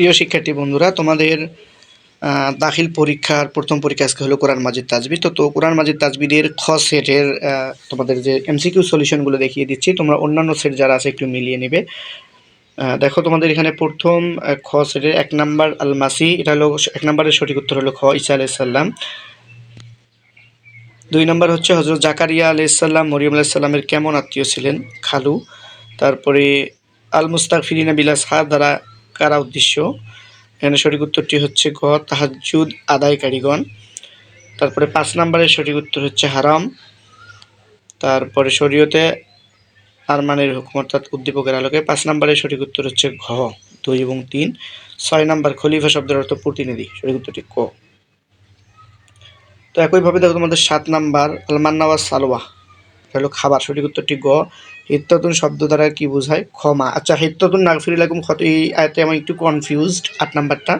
প্রিয় শিক্ষার্থী বন্ধুরা, তোমাদের দাখিল পরীক্ষার প্রথম পরীক্ষা আজকে হলো কোরআন মাজিদ তাজবিদ তো তো কোরআন মাজিদ তাজবিদের খ সেটের তোমাদের যে এমসিকিউ সলিউশনগুলো দেখিয়ে দিচ্ছি, তোমরা অন্যান্য সেট যারা আছে একটু মিলিয়ে নেবে। দেখো তোমাদের এখানে প্রথম খ সেটের এক নাম্বার আল মাসি এটা হলো এক নাম্বারের সঠিক উত্তর হলো খ ইসা আলাইসাল্লাম দুই নম্বর হচ্ছে হজরত জাকারিয়া আলাইসাল্লাম মরিয়ম আলাইসাল্লামের কেমন আত্মীয় ছিলেন? খালু। তারপরে আল মুস্তাক ফিরিনা বিলাস হা দ্বারা কারা উদ্দেশ্য? এখানে সঠিক উত্তরটি হচ্ছে গ তাহাজুদ আদায়কারীগণ। তারপরে পাঁচ নম্বরের সঠিক উত্তর হচ্ছে হারাম। তারপরে শরীয়তে আরমানের হুকুম অর্থাৎ উদ্দীপকের আলোকে পাঁচ নম্বরের সঠিক উত্তর হচ্ছে ঘ, দুই এবং তিন। ছয় নম্বর খলিফা শব্দের অর্থ প্রতিনিধি। সঠিক উত্তরটি ক। তো একইভাবে দেখো তোমাদের সাত নাম্বার আলমান্নাওয়া সালোয়া হলো খাবার। সঠিক উত্তরটি গ। হিত্যতুন শব্দ দ্বারা কি বোঝায়? ক্ষমা। আচ্ছা হিত্যতুন নাগফির লাগুম ক্ষত এই আয়তে আমি একটু কনফিউজড আট নাম্বারটা।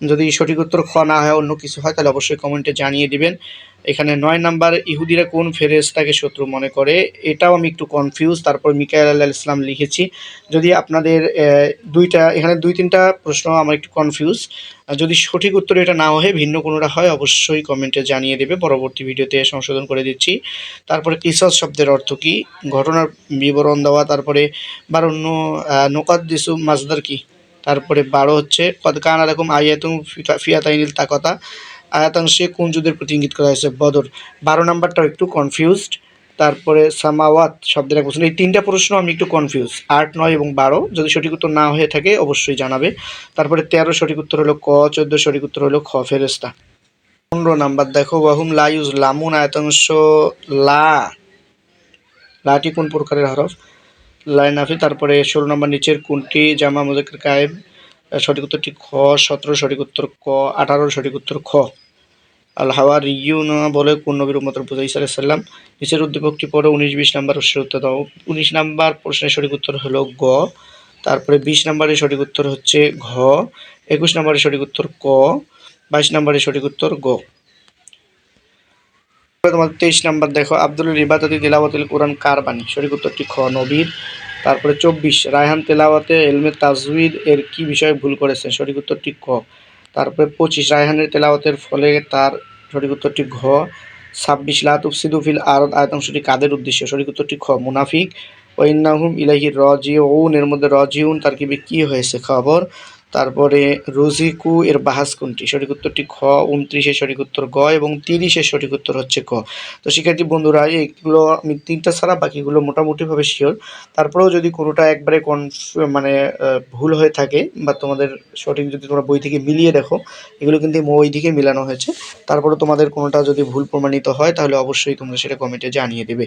যদি সঠিক উত্তর খ না হয়, অন্য কিছু হয়, তাহলে অবশ্যই কমেন্টে জানিয়ে দিবেন। এখানে নয় নাম্বার, ইহুদিরা কোন ফেরেশতাকে শত্রু মনে করে? এটাও আমি একটু কনফিউজ তারপর মিকাইল আল্লাহ ইসলাম লিখেছি। যদি আপনাদের দুইটা, এখানে দুই, তিনটা প্রশ্ন আমার একটু কনফিউজ যদি সঠিক উত্তর এটা না হয়ে, ভিন্ন কোনোটা হয়, অবশ্যই কমেন্টে জানিয়ে দেবে। পরবর্তী ভিডিওতে সংশোধন করে দিচ্ছি। তারপরে কিসস শব্দের অর্থ কি? ঘটনার বিবরণ দেওয়া, তারপরে বারণ্য নোকাদ দিসু মাজদার কি? তারপরে বারো হচ্ছে কান এরকম আয়াতুম ফিয়াতাইনিল তাকতা। আয়াতাংশে কোন যুদ্ধের প্রতি ইঙ্গিত করা হয়েছে, বদর। বারো নাম্বারটাও একটু কনফিউজড তারপরে সামাওয়াত শব্দের এক বছর এই তিনটা প্রশ্ন আমি একটু কনফিউজ আট, নয় এবং বারো। যদি সঠিক উত্তর না হয়ে থাকে, অবশ্যই জানাবে। তারপরে তেরো, সঠিক উত্তর হলো ক, চোদ্দ, সঠিক উত্তর হলো খ ফেরেস্তা পনেরো নাম্বার, দেখো, ওয়াহুম লা ইউজ, লামুন আয়তাংশ লা। লাটি কোন প্রকারের হরফ? লাইন আফি তারপরে ষোলো নম্বর নিচের কোনটি? জামা মুজাক্কির কায়েব সঠিক উত্তরটি খ, সতেরো, সঠিক উত্তর ক, আঠারো, সঠিক উত্তর খ। আল হাওয়া রিউন বলে কোন নবীর উম্মতের বুঝা ইসা সাল্লাম নিচের উদ্দীপকটি পরে উনিশ, বিশ নাম্বার প্রশ্নের উত্তর দাও। উনিশ নাম্বার প্রশ্নের সঠিক উত্তর হলো গ। তারপরে বিশ নম্বরের সঠিক উত্তর হচ্ছে ঘ। একুশ নম্বরের সঠিক উত্তর ক। বাইশ নম্বরের সঠিক উত্তর গ। তোমার তেইশ নাম্বার দেখো, আব্দুল রিবাতাতি তেলাওয়াতিল কোরআন কার বাণী? সঠিক উত্তরটি খ, নবীর। তারপরে চব্বিশ, রায়হান তেলাওয়াতে এলমে তাজউদ এর কি বিষয়ে ভুল করেছেন? সঠিক উত্তরটি ক। তারপরে পঁচিশ, রায়হানের তেলাওয়াতের ফলে তার সঠিক উত্তরটি ঘ। ছাব্বিশ লাতুফসিদু ফিল আরদ, আয়তাংশটি কাদের উদ্দেশ্য? সঠিক উত্তরটি খ, মুনাফিক। ওইন্নাহুম ইলাহি রজিউন, এর মধ্যে রজিউন, তার কি হয়েছে? খবর তারপরে রুজিকু এর বাহাস কোনটি? সঠিক উত্তরটি খ উনত্রিশের সঠিক উত্তর গ এবং তিরিশের সঠিক উত্তর হচ্ছে ক। তো শিক্ষার্থী বন্ধুরা, এইগুলো আমি তিনটা ছাড়া বাকিগুলো মোটামুটিভাবে শিওর। তারপরেও যদি কোনোটা একবারে কনফ মানে ভুল হয়ে থাকে বা তোমাদের সঠিক যদি তোমরা বই থেকে মিলিয়ে দেখো, এগুলো কিন্তু বই থেকে মিলানো হয়েছে। তারপরে তোমাদের কোনোটা যদি ভুল প্রমাণিত হয়, তাহলে অবশ্যই তোমরা সেটা কমেন্টে জানিয়ে দেবে।